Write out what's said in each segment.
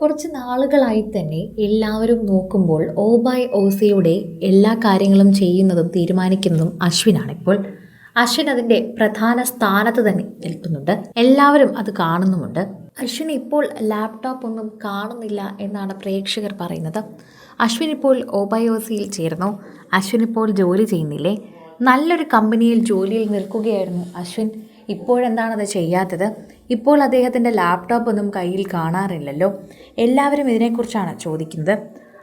കുറച്ച് നാളുകളായി തന്നെ എല്ലാവരും നോക്കുമ്പോൾ ഓ ബൈ ഓസിയുടെ എല്ലാ കാര്യങ്ങളും ചെയ്യുന്നതും തീരുമാനിക്കുന്നതും അശ്വിനാണ് ഇപ്പോൾ. അശ്വിൻ അതിന്റെ പ്രധാന സ്ഥാനത്ത് തന്നെ നിൽക്കുന്നുണ്ട്. എല്ലാവരും അത് കാണുന്നുമുണ്ട്. അശ്വിൻ ഇപ്പോൾ ലാപ്ടോപ്പ് ഒന്നും കാണുന്നില്ല എന്നാണ് പ്രേക്ഷകർ പറയുന്നത്. അശ്വിൻ ഇപ്പോൾ ഓബയോസിയിൽ ചേർന്നു. അശ്വിൻ ഇപ്പോൾ ജോലി ചെയ്യുന്നില്ലേ? നല്ലൊരു കമ്പനിയിൽ ജോലിയിൽ നിൽക്കുകയായിരുന്നു അശ്വിൻ. ഇപ്പോഴെന്താണത് ചെയ്യാത്തത്? ഇപ്പോൾ അദ്ദേഹത്തിന്റെ ലാപ്ടോപ്പ് ഒന്നും കയ്യിൽ കാണാറില്ലല്ലോ. എല്ലാവരും ഇതിനെക്കുറിച്ചാണ് ചോദിക്കുന്നത്.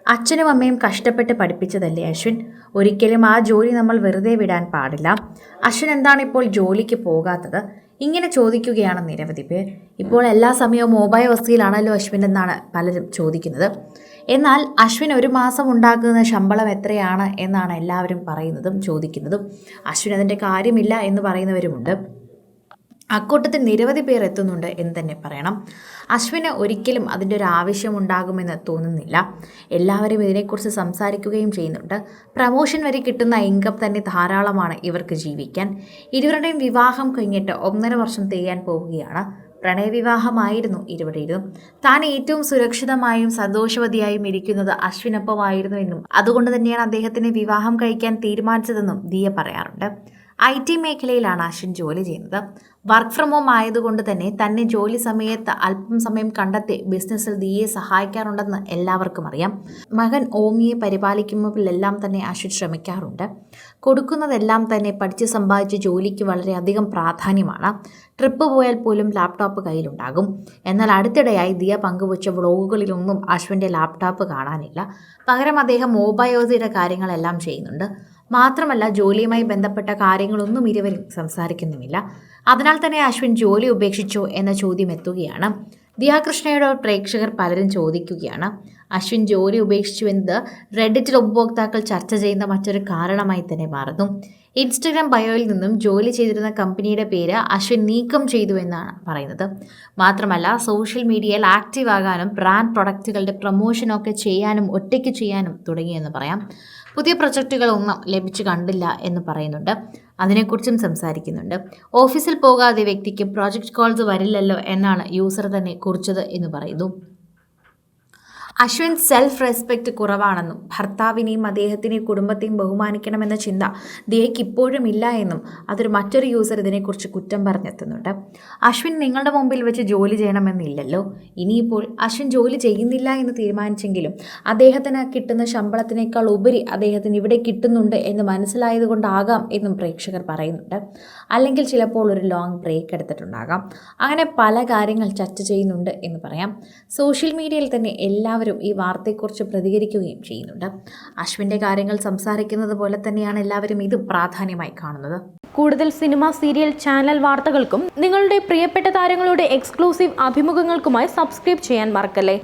അച്ഛനും അമ്മയും കഷ്ടപ്പെട്ട് പഠിപ്പിച്ചതല്ലേ അശ്വിൻ? ഒരിക്കലും ആ ജോലി നമ്മൾ വെറുതെ വിടാൻ പാടില്ല. അശ്വിൻ എന്താണ് ഇപ്പോൾ ജോലിക്ക് പോകാത്തത്? ഇങ്ങനെ ചോദിക്കുകയാണ് നിരവധി പേർ. ഇപ്പോൾ എല്ലാ സമയവും മൊബൈൽ വസ്തിയിലാണല്ലോ അശ്വിൻ എന്നാണ് പലരും ചോദിക്കുന്നത്. എന്നാൽ അശ്വിൻ ഒരു മാസം ഉണ്ടാക്കുന്ന ശമ്പളം എത്രയാണ് എന്നാണ് എല്ലാവരും പറയുന്നതും ചോദിക്കുന്നതും. അശ്വിൻ അതിന്റെ കാര്യമില്ല എന്ന് പറയുന്നവരുമുണ്ട്. അക്കൂട്ടത്തിൽ നിരവധി പേർ എത്തുന്നുണ്ട് എന്ന് തന്നെ പറയണം. അശ്വിന് ഒരിക്കലും അതിന്റെ ഒരു ആവശ്യം ഉണ്ടാകുമെന്ന് തോന്നുന്നില്ല. എല്ലാവരും ഇതിനെക്കുറിച്ച് സംസാരിക്കുകയും ചെയ്യുന്നുണ്ട്. പ്രമോഷൻ വരെ കിട്ടുന്ന ഇൻകം തന്നെ ധാരാളമാണ് ഇവർക്ക് ജീവിക്കാൻ. ഇരുവരുടെയും വിവാഹം കഴിഞ്ഞിട്ട് ഒന്നര വർഷം തികയാൻ പോവുകയാണ്. പ്രണയവിവാഹമായിരുന്നു ഇരുവരുടേതും. താൻ ഏറ്റവും സുരക്ഷിതമായും സന്തോഷവതിയായും ഇരിക്കുന്നത് അശ്വിനൊപ്പമായിരുന്നുവെന്നും അതുകൊണ്ട് തന്നെയാണ് അദ്ദേഹത്തിന് വിവാഹം കഴിക്കാൻ തീരുമാനിച്ചതെന്നും ദിയ പറയാറുണ്ട്. ഐ ടി മേഖലയിലാണ് അശ്വിൻ ജോലി ചെയ്യുന്നത്. വർക്ക് ഫ്രം ഹോം ആയതുകൊണ്ട് തന്നെ തന്നെ ജോലി സമയത്ത് അല്പം സമയം കണ്ടെത്തി ബിസിനസ്സിൽ ദിയെ സഹായിക്കാറുണ്ടെന്ന് എല്ലാവർക്കും അറിയാം. മകൻ ഓമിയെ പരിപാലിക്കുമ്പോഴെല്ലാം തന്നെ അശ്വിൻ ശ്രമിക്കാറുണ്ട്. കൊടുക്കുന്നതെല്ലാം തന്നെ പഠിച്ച് സമ്പാദിച്ച ജോലിക്ക് വളരെയധികം പ്രാധാന്യമാണ്. ട്രിപ്പ് പോയാൽ പോലും ലാപ്ടോപ്പ് കയ്യിലുണ്ടാകും. എന്നാൽ അടുത്തിടെയായി ദിയ പങ്കുവച്ച വ്ളോഗുകളിലൊന്നും അശ്വിന്റെ ലാപ്ടോപ്പ് കാണാനില്ല. പകരം അദ്ദേഹം മൊബൈലോസിയുടെ കാര്യങ്ങളെല്ലാം ചെയ്യുന്നുണ്ട്. മാത്രമല്ല ജോലിയുമായി ബന്ധപ്പെട്ട കാര്യങ്ങളൊന്നും ഇരുവരും സംസാരിക്കുന്നുമില്ല. അതിനാൽ തന്നെ അശ്വിൻ ജോലി ഉപേക്ഷിച്ചോ എന്ന ചോദ്യം എത്തുകയാണ്. ദിയാകൃഷ്ണയുടെ പ്രേക്ഷകർ പലരും ചോദിക്കുകയാണ് അശ്വിൻ ജോലി ഉപേക്ഷിച്ചു എന്നത് റെഡിറ്റിൽ ഉപഭോക്താക്കൾ ചർച്ച ചെയ്യുന്ന മറ്റൊരു കാരണമായി തന്നെ മാറുന്നു. ഇൻസ്റ്റഗ്രാം ബയോയിൽ നിന്നും ജോലി ചെയ്തിരുന്ന കമ്പനിയുടെ പേര് അശ്വിൻ നീക്കം ചെയ്തു എന്നാണ് പറയുന്നത്. മാത്രമല്ല സോഷ്യൽ മീഡിയയിൽ ആക്റ്റീവ് ആകാനും ബ്രാൻഡ് പ്രൊഡക്റ്റുകളുടെ പ്രൊമോഷനൊക്കെ ചെയ്യാനും ഒറ്റയ്ക്ക് ചെയ്യാനും തുടങ്ങിയെന്ന് പറയാം. പുതിയ പ്രൊജക്റ്റുകളൊന്നും ലഭിച്ചു കണ്ടില്ല എന്ന് പറയുന്നുണ്ട്. അതിനെക്കുറിച്ചും സംസാരിക്കുന്നുണ്ട്. ഓഫീസിൽ പോകാതെ വ്യക്തിക്ക് പ്രോജക്റ്റ് കോൾസ് വരില്ലല്ലോ എന്നാണ് യൂസർ തന്നെ കുറിച്ചത് എന്ന് പറയുന്നു. അശ്വിൻ സെൽഫ് റെസ്പെക്റ്റ് കുറവാണെന്നും ഭർത്താവിനെയും അദ്ദേഹത്തിനെയും കുടുംബത്തെയും ബഹുമാനിക്കണമെന്ന ചിന്ത ദിയയ്ക്ക് ഇപ്പോഴും ഇല്ല എന്നും അതൊരു മറ്റൊരു യൂസർ ഇതിനെക്കുറിച്ച് കുറ്റം പറഞ്ഞെത്തുന്നുണ്ട്. അശ്വിൻ നിങ്ങളുടെ മുമ്പിൽ വെച്ച് ജോലി ചെയ്യണമെന്നില്ലല്ലോ. ഇനിയിപ്പോൾ അശ്വിൻ ജോലി ചെയ്യുന്നില്ല എന്ന് തീരുമാനിച്ചെങ്കിലും അദ്ദേഹത്തിന് കിട്ടുന്ന ശമ്പളത്തിനേക്കാൾ ഉപരി അദ്ദേഹത്തിന് ഇവിടെ കിട്ടുന്നുണ്ട് എന്ന് മനസ്സിലായതുകൊണ്ടാകാം എന്നും പ്രേക്ഷകർ പറയുന്നുണ്ട്. അല്ലെങ്കിൽ ചിലപ്പോൾ ഒരു ലോങ് ബ്രേക്ക് എടുത്തിട്ടുണ്ടാകാം. അങ്ങനെ പല കാര്യങ്ങൾ ചർച്ച ചെയ്യുന്നുണ്ട് എന്ന് പറയാം. സോഷ്യൽ മീഡിയയിൽ തന്നെ എല്ലാവരും ഈ വാർത്തയെക്കുറിച്ച് പ്രതികരിക്കുകയും ചെയ്യുന്നുണ്ട്. അശ്വിന്റെ കാര്യങ്ങൾ സംസാരിക്കുന്നത് പോലെ തന്നെയാണ് എല്ലാവരും ഇത് പ്രാധാന്യമായി കാണുന്നത്. കൂടുതൽ സിനിമ സീരിയൽ ചാനൽ വാർത്തകൾക്കും നിങ്ങളുടെ പ്രിയപ്പെട്ട താരങ്ങളുടെ എക്സ്ക്ലൂസീവ് അഭിമുഖങ്ങൾക്കുമായി സബ്സ്ക്രൈബ് ചെയ്യാൻ മറക്കല്ലേ?